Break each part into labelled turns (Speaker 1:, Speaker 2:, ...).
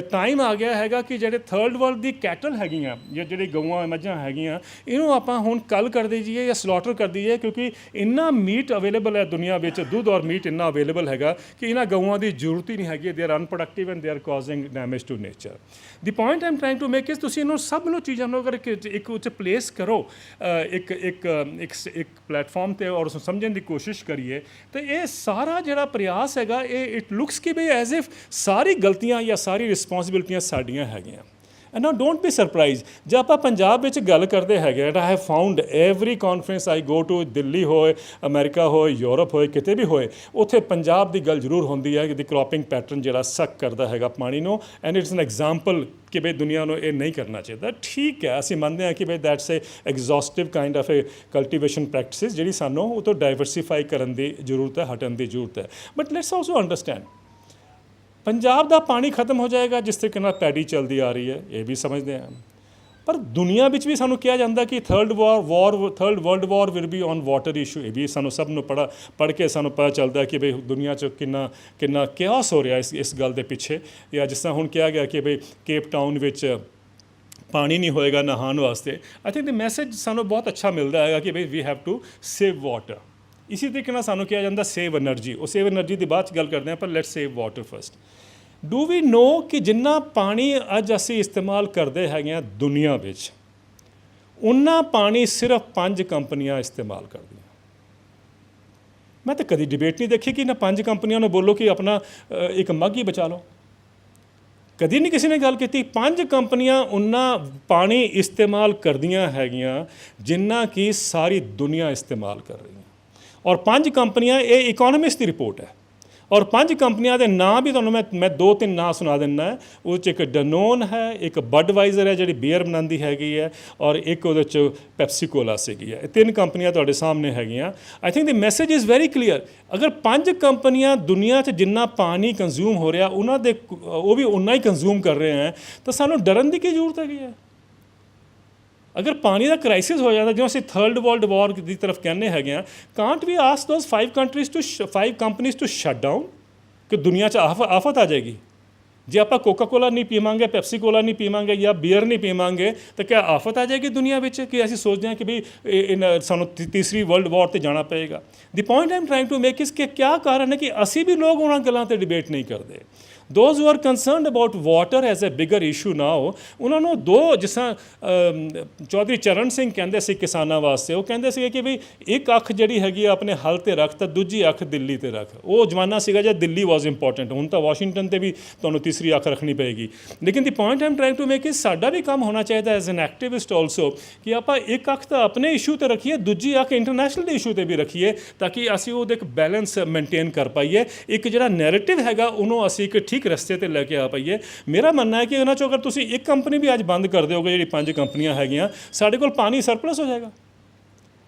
Speaker 1: Time ਆ ਗਿਆ ਹੈਗਾ ਕਿ ਜਿਹੜੇ ਥਰਡ ਵਰਲਡ ਦੀ ਕੈਟਲ ਹੈਗੀਆਂ, ਜਾਂ ਜਿਹੜੀ ਗਊਆਂ, ਮੱਝਾਂ ਹੈਗੀਆਂ, ਇਹਨੂੰ ਆਪਾਂ ਹੁਣ ਕੱਲ ਕਰਦੇ ਦਈਏ ਜਾਂ ਸਲਾਟਰ ਕਰ ਦਈਏ, ਕਿਉਂਕਿ ਇੰਨਾ ਮੀਟ ਅਵੇਲੇਬਲ ਹੈ ਦੁਨੀਆ ਵਿੱਚ, ਦੁੱਧ ਔਰ ਮੀਟ ਇੰਨਾ ਅਵੇਲੇਬਲ ਹੈਗਾ ਕਿ ਇਹਨਾਂ ਗਊਆਂ ਦੀ ਜ਼ਰੂਰਤ ਹੀ ਨਹੀਂ ਹੈਗੀ they are unproductive and they are causing damage to nature the point I'm trying to make is ਤੁਸੀਂ ਇਹਨੂੰ ਸਭ ਨੂੰ ਚੀਜ਼ਾਂ ਨੂੰ ਅਗਰ ਇੱਕ ਉੱਚ ਪਲੇਸ ਕਰੋ ਇੱਕ ਇੱਕ ਇੱਕ ਇੱਕ ਪਲੇਟਫਾਰਮ ਤੇ ਔਰ ਉਸਨੂੰ ਸਮਝਣ ਦੀ ਕੋਸ਼ਿਸ਼ ਕਰੀਏ, ਤੇ ਇਹ ਸਾਰਾ ਜਿਹੜਾ ਪ੍ਰਯਾਸ ਹੈਗਾ, ਇਹ ਇਟ ਲੁਕਸ ਕਿ ਬਈ ਐਜ਼ ਇਫ ਸਾਰੀ ਗਲਤੀਆਂ ਜਾਂ ਸਾਰੀ ਰਿਸਪੌਂਸਿਬਿਲਟੀਆਂ ਸਾਡੀਆਂ ਹੈਗੀਆਂ। And now don't be surprise ਜੇ ਆਪਾਂ ਪੰਜਾਬ ਵਿੱਚ ਗੱਲ ਕਰਦੇ ਹੈਗੇ and I have found every conference I go to Delhi ਹੋਏ, ਅਮਰੀਕਾ ਹੋਏ, ਯੂਰਪ ਹੋਏ, ਕਿਤੇ ਵੀ ਹੋਏ, ਉੱਥੇ ਪੰਜਾਬ ਦੀ ਗੱਲ ਜ਼ਰੂਰ ਹੁੰਦੀ ਹੈ ਕਿ ਦੀ ਕ੍ਰੌਪਿੰਗ ਪੈਟਰਨ ਜਿਹੜਾ ਸੱਕ ਕਰਦਾ ਹੈਗਾ ਪਾਣੀ ਨੂੰ ਐਂਡ ਇਟਸ ਐਨ ਐਗਜ਼ਾਮਪਲ ਕਿ ਬਈ ਦੁਨੀਆ ਨੂੰ ਇਹ ਨਹੀਂ ਕਰਨਾ ਚਾਹੀਦਾ। ਠੀਕ ਹੈ, ਅਸੀਂ ਮੰਨਦੇ ਹਾਂ ਕਿ ਬਈ that's a exhaustive kind of a cultivation practices ਜਿਹੜੀ ਸਾਨੂੰ ਉਹ ਤੋਂ ਡਾਈਵਰਸਿਫਾਈ ਕਰਨ ਦੀ ਜ਼ਰੂਰਤ ਹੈ, ਹਟਣ ਦੀ ਜ਼ਰੂਰਤ ਹੈ। But let's also understand Punjab ਦਾ ਪਾਣੀ ਖਤਮ ਹੋ ਜਾਏਗਾ, ਜਿਸ ਤਰੀਕੇ ਨਾਲ ਪੈਡੀ ਚੱਲਦੀ ਆ ਰਹੀ ਹੈ, ਇਹ ਵੀ ਸਮਝਦੇ ਹਾਂ। ਪਰ ਦੁਨੀਆ ਵਿੱਚ ਵੀ ਸਾਨੂੰ ਕਿਹਾ ਜਾਂਦਾ ਕਿ third war war third world war will be on water issue ਇਹ ਵੀ ਸਾਨੂੰ ਸਭ ਨੂੰ ਪੜਾ ਪੜ ਕੇ ਸਾਨੂੰ ਪਤਾ ਚੱਲਦਾ ਕਿ ਬਈ ਦੁਨੀਆ 'ਚ ਕਿੰਨਾ ਕਿੰਨਾ ਕਿਆਸ ਹੋ ਰਿਹਾ ਇਸ ਇਸ ਗੱਲ ਦੇ ਪਿੱਛੇ। ਜਾਂ ਜਿਸ ਤਰ੍ਹਾਂ ਹੁਣ ਕਿਹਾ ਗਿਆ ਕਿ ਬਈ ਕੇਪ ਟਾਊਨ ਵਿੱਚ ਪਾਣੀ ਨਹੀਂ ਹੋਏਗਾ ਨਹਾਉਣ ਵਾਸਤੇ। ਆਈ ਥਿੰਕ ਦ ਮੈਸੇਜ ਸਾਨੂੰ ਬਹੁਤ ਅੱਛਾ ਮਿਲਦਾ ਹੈਗਾ ਕਿ ਬਈ we have to save water ਇਸੇ ਤਰੀਕੇ ਨਾਲ ਸਾਨੂੰ ਕਿਹਾ ਜਾਂਦਾ ਸੇਵ એનર્ਜੀ ਉਹ ਸੇਵ એનર્ਜੀ ਦੀ ਬਾਅਦ ਚ ਗੱਲ ਕਰਦੇ ਹਾਂ ਪਰ let's save water first do we know ਕਿ ਜਿੰਨਾ ਪਾਣੀ ਅੱਜ ਅਸੀਂ ਇਸਤੇਮਾਲ ਕਰਦੇ ਹੈਗੇ ਆ ਦੁਨੀਆ ਵਿੱਚ ਉਹਨਾਂ ਪਾਣੀ ਸਿਰਫ ਪੰਜ ਕੰਪਨੀਆਂ ਇਸਤੇਮਾਲ ਕਰਦੀਆਂ ਮੈਂ ਤਾਂ ਕਦੀ ਡਿਬੇਟ ਨਹੀਂ ਦੇਖੀ ਕਿ ਇਹਨਾਂ ਪੰਜ ਕੰਪਨੀਆਂ ਨੂੰ ਬੋਲੋ ਕਿ ਆਪਣਾ ਇੱਕ ਮੱਗ ਬਚਾ ਲਓ ਕਦੀ ਨਹੀਂ ਕਿਸੇ ਨੇ ਗੱਲ ਕੀਤੀ ਪੰਜ ਕੰਪਨੀਆਂ ਉਹਨਾਂ ਪਾਣੀ ਇਸਤੇਮਾਲ ਕਰਦੀਆਂ ਹੈਗੀਆਂ ਜਿੰਨਾ ਕਿ ਸਾਰੀ ਦੁਨੀਆ ਇਸਤੇਮਾਲ ਕਰ ਰਹੀ ਹੈ ਔਰ ਪੰਜ ਕੰਪਨੀਆਂ, ਇਹ ਇਕਨੋਮਿਸਟ ਦੀ ਰਿਪੋਰਟ ਹੈ। ਔਰ ਪੰਜ ਕੰਪਨੀਆਂ ਦੇ ਨਾਂ ਵੀ ਤੁਹਾਨੂੰ ਮੈਂ ਮੈਂ ਦੋ ਤਿੰਨ ਨਾਂ ਸੁਣਾ ਦਿੰਦਾ ਹੈ। ਉਹ ਚ ਇੱਕ ਡਨੋਨ ਹੈ, ਇੱਕ ਬਡਵਾਈਜ਼ਰ ਹੈ, ਜਿਹੜੀ ਬੀਅਰ ਬਣਾਉਂਦੀ ਹੈਗੀ ਹੈ, ਔਰ ਇੱਕ ਉਹਦੇ ਚ ਪੈਪਸੀ ਕੋਲਾ ਸੀਗੀ ਹੈ। ਇਹ ਤਿੰਨ ਕੰਪਨੀਆਂ ਤੁਹਾਡੇ ਸਾਹਮਣੇ ਹੈਗੀਆਂ। I think the message is very clear ਅਗਰ ਪੰਜ ਕੰਪਨੀਆਂ ਦੁਨੀਆ 'ਚ ਜਿੰਨਾ ਪਾਣੀ ਕੰਜ਼ਿਊਮ ਹੋ ਰਿਹਾ, ਉਹਨਾਂ ਦੇ, ਉਹ ਵੀ ਉਨਾ ਹੀ ਕੰਜ਼ਿਊਮ ਕਰ ਰਹੇ ਹੈ, ਤਾਂ ਸਾਨੂੰ ਡਰਨ ਦੀ ਕੀ ਜ਼ਰੂਰਤ ਹੈਗੀ ਹੈ? ਅਗਰ ਪਾਣੀ ਦਾ ਕ੍ਰਾਈਸਿਸ ਹੋ ਜਾਂਦਾ, ਜਿਵੇਂ ਅਸੀਂ ਥਰਡ ਵਰਲਡ ਵਾਰ ਦੀ ਤਰਫ ਕਹਿੰਦੇ ਹੈਗੇ ਆ can't we ask those five countries to five companies to shut down ਕਿ ਦੁਨੀਆ 'ਚ ਆਫ- ਆਫਤ ਆ ਜਾਏਗੀ? ਜੇ ਆਪਾਂ ਕੋਕਾ ਕੋਲਾ ਨਹੀਂ ਪੀਵਾਂਗੇ ਪੈਪਸੀ ਕੋਲਾ ਨਹੀਂ ਪੀਵਾਂਗੇ ਜਾਂ ਬੀਅਰ ਨਹੀਂ ਪੀਵਾਂਗੇ, ਤਾਂ ਕਿਆ ਆਫਤ ਆ ਜਾਏਗੀ ਦੁਨੀਆ ਵਿੱਚ? ਕਿ ਅਸੀਂ ਸੋਚਦੇ ਹਾਂ ਕਿ ਵੀ ਇਹ- ਸਾਨੂੰ ਤੀਸਰੀ ਵਰਲਡ ਵਾਰ ਤੇ ਜਾਣਾ ਪਏਗਾ। The point I am trying to make is ਕਿ ਕਿਆ ਕਾਰਨ ਹੈ ਕਿ ਅਸੀਂ ਵੀ ਲੋਕ ਉਹਨਾਂ ਗੱਲਾਂ ਤੇ ਡਿਬੇਟ ਨਹੀਂ ਕਰਦੇ? Those who are concerned about water as a bigger issue now ਉਹਨਾਂ ਨੂੰ ਦੋ ਜਿਸ ਤਰ੍ਹਾਂ ਚੌਧਰੀ ਚਰਨ ਸਿੰਘ ਕਹਿੰਦੇ ਸੀ ਕਿਸਾਨਾਂ ਵਾਸਤੇ, ਉਹ ਕਹਿੰਦੇ ਸੀ ਕਿ ਵੀ ਇੱਕ ਅੱਖ ਜਿਹੜੀ ਹੈਗੀ ਆ ਆਪਣੇ ਹਲ ਤੇ ਰੱਖ ਤਾਂ ਦੂਜੀ ਅੱਖ ਦਿੱਲੀ ਤੇ ਰੱਖ। ਉਹ ਜ਼ਮਾਨਾ ਸੀਗਾ ਜਦ ਦਿੱਲੀ ਵਾਸ ਇੰਪੋਰਟੈਂਟ ਹੁਣ ਤਾਂ ਵਾਸ਼ਿੰਗਟਨ ਤੇ ਵੀ ਤੁਹਾਨੂੰ ਤੀਸਰੀ ਅੱਖ ਰੱਖਣੀ ਪਏਗੀ। ਲੇਕਿਨ the point I'm trying to make is ਸਾਡਾ ਵੀ ਕੰਮ ਹੋਣਾ ਚਾਹੀਦਾ ਐਜ਼ ਐਨ ਐਕਟਿਵਿਸਟ ਆਲਸੋ ਕਿ ਆਪਾਂ ਇੱਕ ਅੱਖ ਤਾਂ ਆਪਣੇ ਇਸ਼ੂ ਤੇ ਰੱਖੀਏ, ਦੂਜੀ ਅੱਖ ਇੰਟਰਨੈਸ਼ਨਲ ਇਸ਼ੂ ਤੇ ਵੀ ਰੱਖੀਏ, ਤਾਂ ਕਿ ਅਸੀਂ ਉਹਦੇ ਇੱਕ ਬੈਲੈਂਸ ਮੇਨਟੇਨ ਕਰ ਪਾਈਏ। ਇੱਕ ਜਿਹੜਾ ਨੈਰੇਟਿਵ ਹੈਗਾ, ਉਹਨੂੰ ਅਸੀਂ ਇੱਕ ਠੀਕ ਰਸਤੇ ਤੇ ਲੈ ਕੇ ਆ ਪਾਈਏ। ਮੇਰਾ ਮੰਨਣਾ ਹੈ ਕਿ ਇਹਨਾਂ ਚੋਂ ਅਗਰ ਤੁਸੀਂ ਇੱਕ ਕੰਪਨੀ ਵੀ ਅੱਜ ਬੰਦ ਕਰ ਦਿਓਗੇ, ਜਿਹੜੀ ਪੰਜ ਕੰਪਨੀਆਂ ਹੈਗੀਆਂ, ਸਾਡੇ ਕੋਲ ਪਾਣੀ ਸਰਪਲਸ ਹੋ ਜਾਏਗਾ।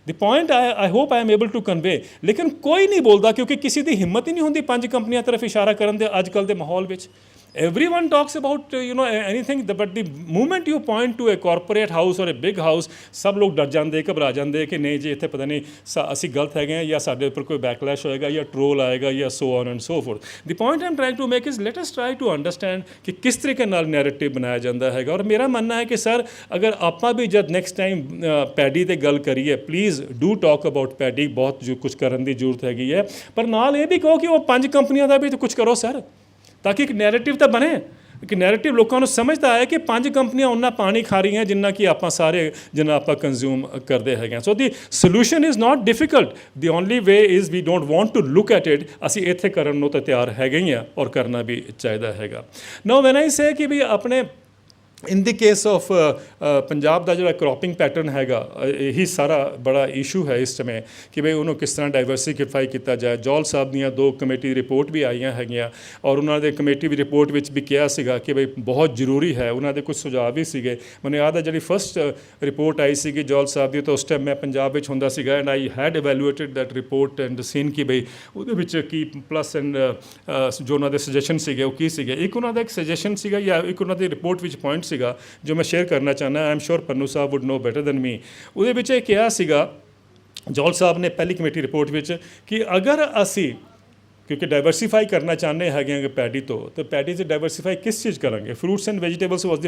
Speaker 1: The point I I hope I am able to convey ਲੇਕਿਨ ਕੋਈ ਨਹੀਂ ਬੋਲਦਾ ਕਿਉਂਕਿ ਕਿਸੇ ਦੀ ਹਿੰਮਤ ਹੀ ਨਹੀਂ ਹੁੰਦੀ ਪੰਜ ਕੰਪਨੀਆਂ ਤਰਫ ਇਸ਼ਾਰਾ ਕਰਨ ਦੇ ਅੱਜ ਕੱਲ ਦੇ ਮਾਹੌਲ ਵਿੱਚ। Everyone talks about uh, you know anything the- but the moment you point to a corporate house or a big house ਸਭ ਲੋਕ ਡਰ ਜਾਂਦੇ ਘਬਰਾ ਜਾਂਦੇ ਕਿ ਨਹੀਂ ਜੀ ਇੱਥੇ ਪਤਾ ਨਹੀਂ ਸਾ- ਅਸੀਂ ਗਲਤ ਹੈਗੇ ਹਾਂ ਜਾਂ ਸਾਡੇ ਉੱਪਰ ਕੋਈ ਬੈਕਲੈਸ਼ ਹੋਏਗਾ ਜਾਂ ਟ੍ਰੋਲ ਆਏਗਾ ਜਾਂ so on and so forth the point I'm trying to make is let us try to understand ਕਿ ਕਿਸ ਤਰੀਕੇ ਨਾਲ ਨੈਰੇਟਿਵ ਬਣਾਇਆ ਜਾਂਦਾ ਹੈਗਾ ਔਰ ਮੇਰਾ ਮੰਨਣਾ ਹੈ ਕਿ ਸਰ ਅਗਰ ਆਪਾਂ ਵੀ ਜਦ ਨੈਕਸਟ ਟਾਈਮ ਪੈਡੀ ਤੇ ਗੱਲ ਕਰੀਏ please do talk about paddy ਬਹੁਤ ਜੋ ਕੁਝ ਕਰਨ ਦੀ ਜ਼ਰੂਰਤ ਹੈਗੀ ਹੈ ਪਰ ਨਾਲ ਇਹ ਵੀ ਕਹੋ ਕਿ ਉਹ ਪੰਜ ਕੰਪਨੀਆਂ ਦਾ ਵੀ ਕੁਝ ਕਰੋ ਸਰ ਤਾਂ ਕਿ ਇੱਕ ਨੈਰੇਟਿਵ ਤਾਂ ਬਣੇ ਕਿ ਨੈਰੇਟਿਵ ਲੋਕਾਂ ਨੂੰ ਸਮਝ ਤਾਂ ਆਇਆ ਕਿ ਪੰਜ ਕੰਪਨੀਆਂ ਉਹਨਾਂ ਪਾਣੀ ਖਾ ਰਹੀਆਂ ਜਿੰਨਾ ਕਿ ਆਪਾਂ ਸਾਰੇ ਜਿੰਨਾ ਆਪਾਂ ਕੰਜ਼ਿਊਮ ਕਰਦੇ ਹੈਗੇ so the solution is not difficult the only way is we don't want to look at it ਅਸੀਂ ਇੱਥੇ ਕਰਨ ਨੂੰ ਤਾਂ ਤਿਆਰ ਹੈਗੇ ਹੀ ਆ ਔਰ ਕਰਨਾ ਵੀ ਚਾਹੀਦਾ ਹੈਗਾ ਨਾਓ ਵੈਨ ਆਈ ਸੇ ਕਿ ਵੀ ਆਪਣੇ in the case of Punjab ਦਾ ਜਿਹੜਾ ਕ੍ਰੌਪਿੰਗ ਪੈਟਰਨ ਹੈਗਾ ਇਹੀ ਸਾਰਾ ਬੜਾ ਇਸ਼ੂ ਹੈ ਇਸ ਸਮੇਂ ਕਿ ਭਈ ਉਹਨੂੰ ਕਿਸ ਤਰ੍ਹਾਂ ਡਾਈਵਰਸਿਫਾਈ ਕੀਤਾ ਜਾਏ। ਜੌਲ ਸਾਹਿਬ ਦੀਆਂ ਦੋ ਕਮੇਟੀ ਰਿਪੋਰਟ ਵੀ ਆਈਆਂ ਹੈਗੀਆਂ ਔਰ ਉਹਨਾਂ ਦੇ ਕਮੇਟੀ ਵੀ ਰਿਪੋਰਟ ਵਿੱਚ ਵੀ ਕਿਹਾ ਸੀਗਾ ਕਿ ਭਈ ਬਹੁਤ ਜ਼ਰੂਰੀ ਹੈ। ਉਹਨਾਂ ਦੇ ਕੁਝ ਸੁਝਾਅ ਵੀ ਸੀਗੇ। ਮੈਨੂੰ ਯਾਦ ਹੈ ਜਿਹੜੀ ਫਰਸਟ ਰਿਪੋਰਟ ਆਈ ਸੀਗੀ ਜੋਲ ਸਾਹਿਬ ਦੀ, ਤਾਂ ਉਸ ਟਾਈਮ ਮੈਂ ਪੰਜਾਬ ਵਿੱਚ ਹੁੰਦਾ ਸੀਗਾ and I had evaluated that report and seen ਕਿ ਭਈ ਉਹਦੇ ਵਿੱਚ ਕੀ ਪਲੱਸ ਐਂਡ ਜੋ ਉਹਨਾਂ ਦੇ ਸੁਜੈਸ਼ਨ ਸੀਗੇ ਉਹ ਕੀ ਸੀਗੇ। ਇੱਕ ਉਹਨਾਂ ਦਾ ਇੱਕ ਸੁਜੈਸ਼ਨ ਸੀਗਾ ਜਾਂ ਇੱਕ ਉਹਨਾਂ ਦੀ ਰਿਪੋਰਟ ਵਿੱਚ ਪੁਆਇੰਟ ਸੀ ਸੀਗਾ, ਜੋ ਮੈਂ ਸ਼ੇਅਰ ਕਰਨਾ ਚਾਹੁੰਦਾ I sure Pannu Sahib would know better than me ਉਹਦੇ ਵਿੱਚ ਇਹ ਕਿਹਾ ਸੀਗਾ ਜੌਲ ਸਾਹਿਬ ਨੇ ਪਹਿਲੀ ਕਮੇਟੀ ਰਿਪੋਰਟ ਵਿੱਚ ਕਿ ਅਗਰ ਅਸੀਂ, ਕਿਉਂਕਿ ਡਾਈਵਰਸਿਫਾਈ ਕਰਨਾ ਚਾਹੁੰਦੇ ਹੈਗੇ ਆ ਪੈਡੀ ਤੋਂ, ਤਾਂ ਪੈਡੀ 'ਚ ਡਾਈਵਰਸਿਫਾਈ ਕਿਸ ਚੀਜ਼ ਕਰਾਂਗੇ? Fruits and vegetables was the